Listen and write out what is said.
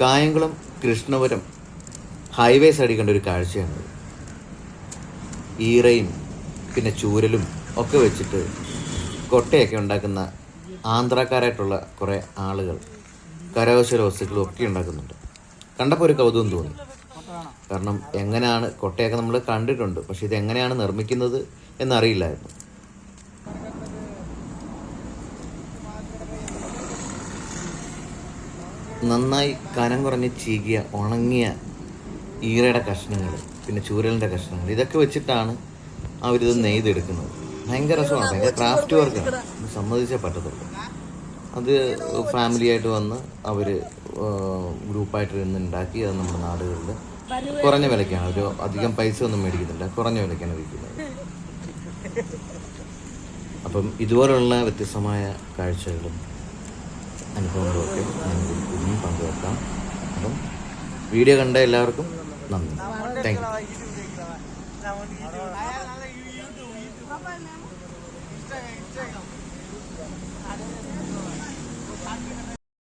Kayamkulam Krishnapuram highway സൈഡിൽ കണ്ട ഒരു കാഴ്ചയാണ് ഈറയും പിന്നെ ചൂരലും ഒക്കെ വെച്ചിട്ട് കൊട്ടയൊക്കെ ഉണ്ടാക്കുന്ന ആന്ധ്രാക്കാരായിട്ടുള്ള കുറേ ആളുകൾ കരകൗശല വസ്തുക്കളും ഒക്കെ ഉണ്ടാക്കുന്നുണ്ട്. കണ്ടപ്പോൾ ഒരു കൗതുകം തോന്നി. കാരണം എങ്ങനെയാണ് കൊട്ടയൊക്കെ നമ്മൾ കണ്ടിട്ടുണ്ട് പക്ഷെ ഇത് എങ്ങനെയാണ് നിർമ്മിക്കുന്നത് എന്നറിയില്ലായിരുന്നു. നന്നായി കനം കുറഞ്ഞ് ചീകിയ ഉണങ്ങിയ ഈറയുടെ കഷ്ണങ്ങൾ പിന്നെ ചൂരലിന്റെ കഷ്ണങ്ങൾ ഇതൊക്കെ വെച്ചിട്ടാണ് അവരിത് നെയ്തെടുക്കുന്നത്. ഭയങ്കര രസമാണ് ഭയങ്കര ക്രാഫ്റ്റ് വർക്കാണ് സമ്മതിച്ചേ പറ്റത്തുള്ളൂ. അത് ഫാമിലി ആയിട്ട് വന്ന് അവർ ഗ്രൂപ്പായിട്ട് ഇരുന്ന് ഉണ്ടാക്കി അത് നമ്മുടെ നാടുകളിൽ കുറഞ്ഞ വിലയ്ക്കാണ്. ഒരു അധികം പൈസ ഒന്നും മേടിക്കുന്നില്ല. കുറഞ്ഞ വിലയ്ക്കാണ് വിൽക്കുന്നത്. അപ്പം ഇതുപോലുള്ള വ്യത്യസ്തമായ കാഴ്ചകളും അനുഭവങ്ങളും ഒക്കെ ഞാൻ ഇനിയും പങ്കുവെക്കാം. അപ്പം വീഡിയോ കണ്ട എല്ലാവർക്കും നന്ദി. Thank you